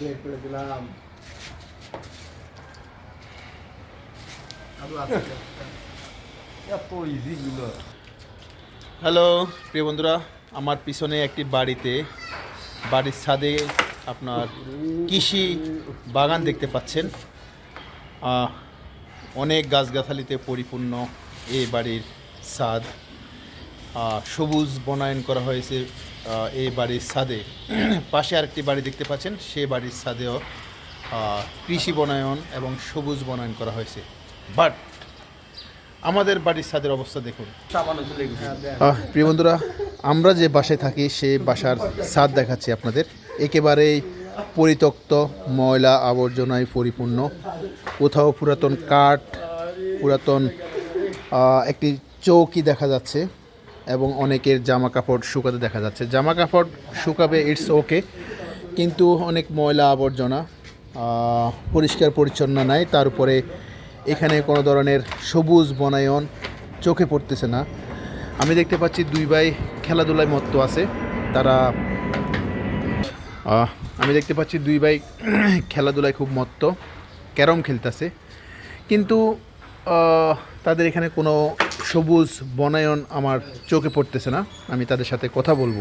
বের করে দিলাম। এত হ্যালো প্রিয় বন্ধুরা আমার পিছনে একটি বাড়িতে বাড়ির ছাদে আপনার কৃষি বাগান দেখতে পাচ্ছেন। অনেক গাছগাছালিতে পরিপূর্ণ এই বাড়ির ছাদ। সবুজ বনায়ন করা হয়েছে এই বাড়ির ছাদে। পাশে আরেকটি বাড়ি দেখতে পাচ্ছেন, সে বাড়ির ছাদেও কৃষি বনায়ন এবং সবুজ বনায়ন করা হয়েছে। বাট আমাদের বাড়ির ছাদের অবস্থা দেখুন। প্রিয় বন্ধুরা, আমরা যে বাসায় থাকি, সে বাসার ছাদ দেখাচ্ছি আপনাদের। একেবারেই পরিত্যক্ত, ময়লা আবর্জনায় পরিপূর্ণ, কোথাও পুরাতন কাঠ, পুরাতন একটি চৌকি দেখা যাচ্ছে। এবং অনেকের জামা কাপড় শুকাতে দেখা যাচ্ছে। জামা কাপড় শুকাবে ইটস ওকে কিন্তু অনেক ময়লা আবর্জনা পরিষ্কার পরিচ্ছন্ন নাই, তার উপরে এখানে কোনো ধরনের সবুজ বনায়ন চোখে পড়তেছে না। আমি দেখতে পাচ্ছি দুই ভাই খেলাধুলায় মত্ত আছে, তারা আমি দেখতে পাচ্ছি দুই ভাই খেলাধুলায় খুব মত্ত, ক্যারম খেলতেছে, কিন্তু তাদের এখানে কোনো সবুজ বনায়ন আমার চোখে পড়তেছে না। আমি তাদের সাথে কথা বলব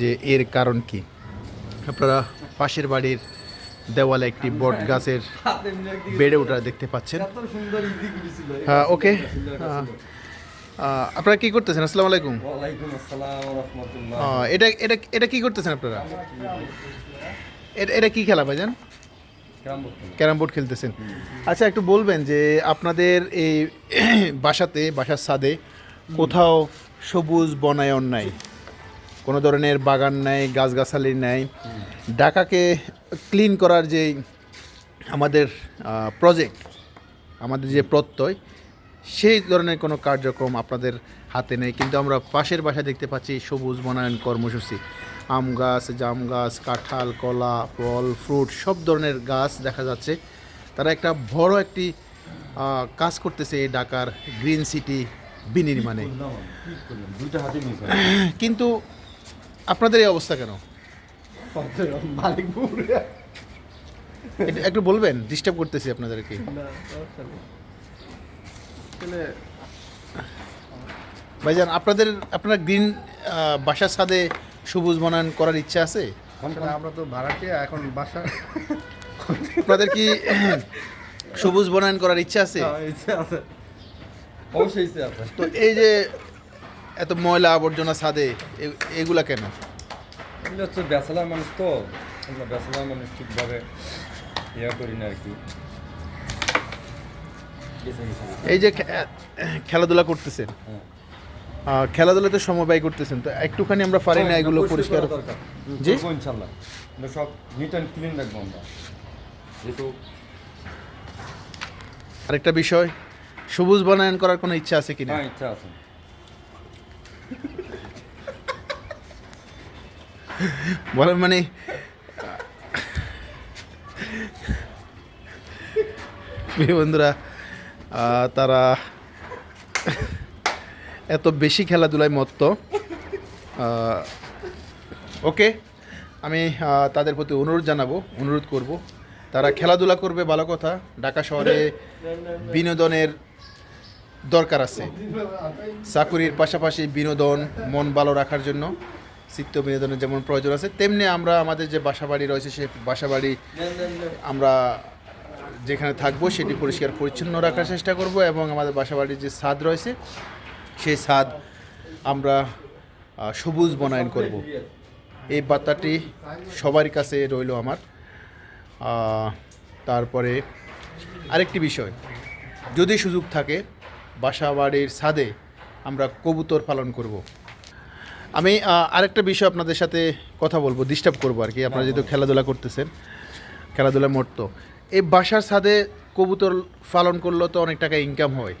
যে এর কারণ কি। আপনারা পাশের বাড়ির দেওয়ালে একটি বট গাছের বেড়ে ওঠা দেখতে পাচ্ছেন। হ্যাঁ ওকে। আপনারা কি করতেছেন? আসসালামু আলাইকুম। এটা এটা এটা কি করতেছেন আপনারা? এটা এটা কি খেলা ভাইজান? ক্যারাম বোর্ড খেলতেছেন। আচ্ছা একটু বলবেন যে আপনাদের এই বাসাতে, বাসার ছাদে কোথাও সবুজ বনায়ন নাই? কোনো ধরনের বাগান নাই, গাছগাছালি নাই? ঢাকাকে ক্লিন করার যে আমাদের প্রজেক্ট আমাদের যে প্রত্যয়, সেই ধরনের কোনো কার্যক্রম আপনাদের হাতে নেই? কিন্তু আমরা পাশের বাসায় দেখতে পাচ্ছি সবুজ বনায়ন কর্মসূচি। আম গাছ জাম গাছ কাঁঠাল কলা ফল ফ্রুট সব ধরনের গাছ দেখা যাচ্ছে। তারা একটা বড় একটি কাজ করতেছে এই ঢাকার গ্রিন সিটি বিনির্মাণে। কিন্তু আপনাদের এই অবস্থা কেন? একটু- বলবেন ডিস্টার্ব করতেছি আপনাদেরকে। ভাইজান আপনাদের আপনার গ্রিন বাসার ছাদে সবুজ বনায়ন করার ইচ্ছা আছে? আমরা তো ভাড়াটিয়া এখন বাসা। আপনাদের কি সবুজ বনায়ন করার ইচ্ছা আছে? অবশ্যই ইচ্ছে আছে। তো এই যে এত ময়লা আবর্জনা ছাদে এ- এগুলা কেন? এগুলো হচ্ছে ব্যাচেলার মানুষ তো আমরা ব্যাচেলার মানুষ ঠিকভাবে ইয়া করি না আর কি। এই যে খেলাধুলা করতেছেন। হ্যাঁ। খেলাধুলাতে সময় ব্যয় করতেছেন। তো একটুখানি আমরা পারি না এগুলো পরিষ্কার জি? ইনশাল্লাহ। সব নিট অ্যান্ড ক্লিন রাখব আমরা। যেহেতু আরেকটা বিষয় সবুজ বনায়ন করার কোনো ইচ্ছা আছে কিনা? হ্যাঁ ইচ্ছা আছে। বলেন মানে বন্ধুরা তারা এত বেশি খেলাধুলায় মত্ত। ওকে, আমি তাদের প্রতি অনুরোধ জানাব, অনুরোধ করব। তারা খেলাধুলা করবে, ভালো কথা। ঢাকা শহরে বিনোদনের দরকার আছে। চাকুরির পাশাপাশি বিনোদন, মন ভালো রাখার জন্য চিত্ত বিনোদনের যেমন প্রয়োজন আছে, তেমনি আমরা আমাদের যে বাসাবাড়ি রয়েছে, সে বাসাবাড়ি আমরা যেখানে থাকব, সেটি পরিষ্কার পরিচ্ছন্ন রাখার চেষ্টা করব এবং আমাদের বাসাবাড়ির যে স্বাদ রয়েছে সেই স্বাদ আমরা সবুজ বনায়ন করব। এই বার্তাটি সবার কাছে রইল আমার। তারপরে আরেকটি বিষয়। যদি সুযোগ থাকে বাসা বাড়ির ছাদে আমরা কবুতর পালন করব। আমি আরেকটা বিষয় আপনাদের সাথে কথা বলব ডিস্টার্ব করব আর কি। আপনারা যেহেতু খেলাধুলা করতেছেন, খেলাধুলা মরত এই বাসার ছাদে কবুতর পালন করলেও তো অনেক টাকা ইনকাম হয়।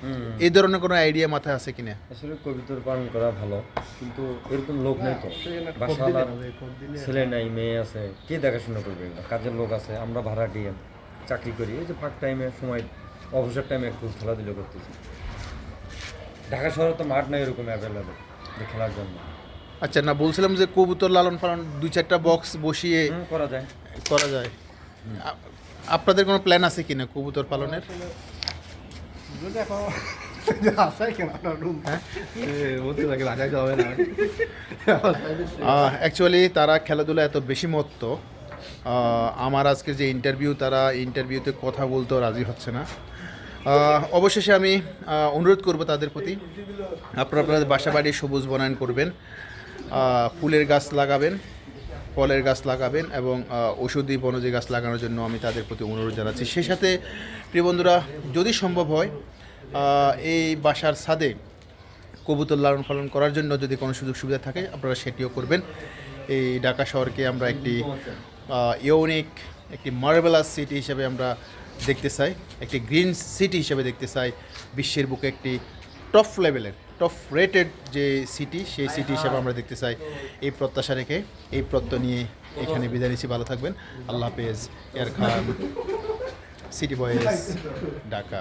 এই ধরনের কোনো আইডিয়া মাথায় আছে কিনা? আসলে কবিতর পালন করা ভালো কিন্তু এরকম লোক নেই তো। বাসাওয়ালার দিলে ছেলে নাই মেয়ে আছে কে দেখাশোনা করবে? কাজের লোক আছে আমরা ভাড়া দিয়ে চাকরি করি। এই যে ফাঁক টাইমে সময় অবসর টাইমে একটু খেলাধুলো করতেছি। ঢাকা শহরে তো মাঠ নাই এরকম অ্যাভেলেবেল খেলার জন্য। আচ্ছা না বলছিলাম যে কবুতর লালন পালন দুই চারটা বক্স বসিয়ে করা যায়। করা যায়। আপনাদের কোনো প্ল্যান আছে কিনা কবুতর পালনের? অ্যাকচুয়ালি তারা খেলাধুলা এত বেশি মত্ত। আমার আজকের যে ইন্টারভিউ তারা ইন্টারভিউতে কথা বলতেও রাজি হচ্ছে না। অবশেষে আমি অনুরোধ করব তাদের প্রতি। আপনারা আপনাদের বাসা বাড়ি সবুজ বনায়ন করবেন। ফুলের গাছ লাগাবেন। ফলের গাছ লাগাবেন এবং ওষুধি বনজি গাছ লাগানোর জন্য আমি তাদের প্রতি অনুরোধ জানাচ্ছি। সেই সাথে, প্রিয় বন্ধুরা, যদি সম্ভব হয় এই বাসার ছাদে কবুতর লালন পালন করার জন্য যদি কোনো সুযোগ সুবিধা থাকে, আপনারা সেটিও করবেন। এই ঢাকা শহরকে আমরা একটি ইউনিক, একটি মার্বেলাস সিটি হিসেবে আমরা দেখতে চাই, একটি গ্রিন সিটি হিসেবে দেখতে চাই, বিশ্বের বুকে একটি টপ লেভেলের। টপ রেটেড যে সিটি সেই সিটি হিসেবে আমরা দেখতে চাই এই প্রত্যাশা রেখে এই প্রত্যয় নিয়ে এখানে বিদায় নিচ্ছি। ভালো থাকবেন। আল্লাহ হাফেজ। এয়ার খান সিটি বয়েজ ঢাকা